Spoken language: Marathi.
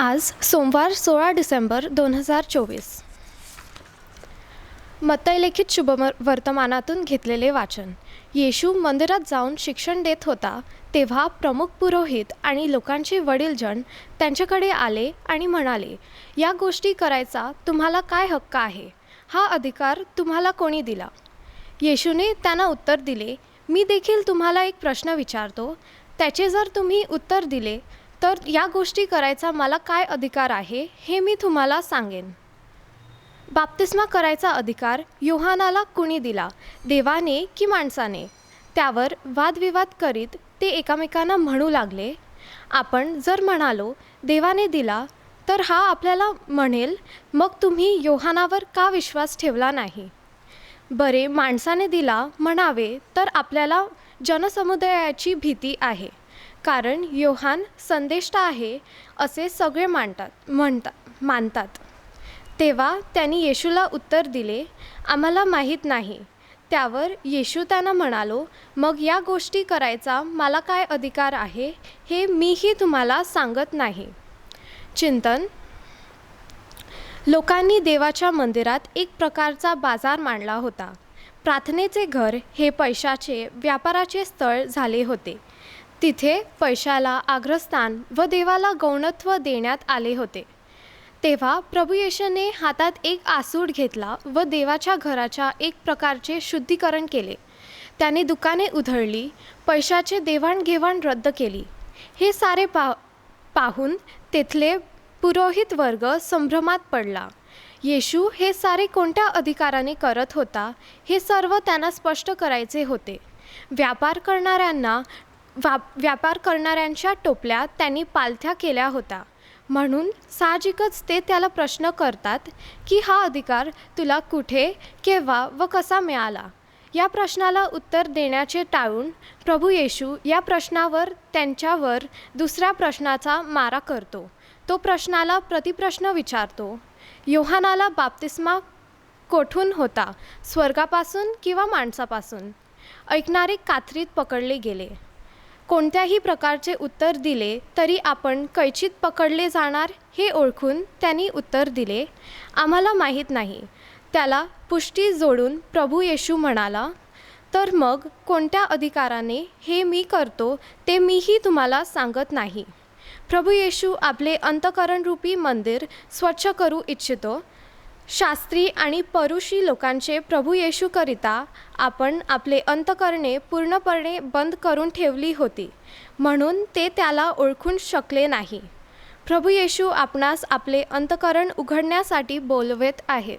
आज सोमवार सोळा डिसेंबर दोन हजार चोवीस. मतैलिखित शुभ वर्तमानातून घेतलेले वाचन. येशू मंदिरात जाऊन शिक्षण देत होता तेव्हा प्रमुख पुरोहित आणि लोकांचे वडीलजण त्यांच्याकडे आले आणि म्हणाले या गोष्टी करायचा तुम्हाला काय हक्क आहे? हा अधिकार तुम्हाला कोणी दिला? येशूने त्यांना उत्तर दिले मी देखील तुम्हाला एक प्रश्न विचारतो. त्याचे जर तुम्ही उत्तर दिले तर या गोष्टी करायचा मला काय अधिकार आहे हे मी तुम्हाला सांगेन. बाप्तिस्मा करायचा अधिकार योहानाला कुणी दिला देवाने की माणसाने? त्यावर वादविवाद करीत ते एकामेकांना म्हणू लागले आपण जर म्हणालो देवाने दिला तर हा आपल्याला म्हणेल मग तुम्ही योहानावर का विश्वास ठेवला नाही? बरे माणसाने दिला म्हणावे तर आपल्याला जनसमुदायाची भीती आहे. कारण योहान संदेष्टा आहे असे सगळे मांडतात म्हणतात मानतात. तेव्हा त्यांनी येशूला उत्तर दिले आम्हाला माहीत नाही. त्यावर येशू त्यांना म्हणालो मग या गोष्टी करायचा मला काय अधिकार आहे हे मीही तुम्हाला सांगत नाही. चिंतन. लोकांनी देवाच्या मंदिरात एक प्रकारचा बाजार मांडला होता. प्रार्थनेचे घर हे पैशाचे व्यापाराचे स्थळ झाले होते. तिथे पैशाला आग्रस्थान व देवाला गौणत्व देण्यात आले होते. तेव्हा प्रभू येशूने हातात एक आसूड घेतला व देवाच्या घराच्या एक प्रकारचे शुद्धीकरण केले. त्याने दुकाने उधळली पैशाचे देवाणघेवाण रद्द केली. हे सारे पा पाहून तेथले पुरोहित वर्ग संभ्रमात पडला. येशू हे सारे कोणत्या अधिकाराने करत होता हे सर्व त्यांना स्पष्ट करायचे होते. व्यापार करणाऱ्यांना वा व्यापार करणाऱ्यांच्या टोपल्या त्यांनी पालथ्या केल्या होत्या. म्हणून साहजिकच ते त्याला प्रश्न करतात की हा अधिकार तुला कुठे केव्हा व कसा मिळाला? या प्रश्नाला उत्तर देण्याचे टाळून प्रभू येशू या प्रश्नावर त्यांच्यावर दुसऱ्या प्रश्नाचा मारा करतो. तो प्रश्नाला प्रतिप्रश्न विचारतो. योहानाला बाप्तिस्मा कोठून होता? स्वर्गापासून किंवा माणसापासून? ऐकणारे कात्रीत पकडले गेले. कोणत्याही प्रकारचे उत्तर दिले तरी आपण कैचित पकडले जाणार हे ओळखून त्यांनी उत्तर दिले. आम्हाला माहीत नाही. त्याला पुष्टी जोडून प्रभू येशू म्हणाला तर मग कोणत्या अधिकाराने हे मी करतो ते मीही तुम्हाला सांगत नाही. प्रभू येशू आपले अंतकरणरूपी मंदिर स्वच्छ करू इच्छितो. शास्त्री आणि परुषी लोकांचे प्रभू येशूकरिता आपण आपले अंतकरणे पूर्णपणे बंद करून ठेवली होती म्हणून ते त्याला ओळखून शकले नाही. प्रभू येशू आपणास आपले अंतकरण उघडण्यासाठी बोलवत आहे.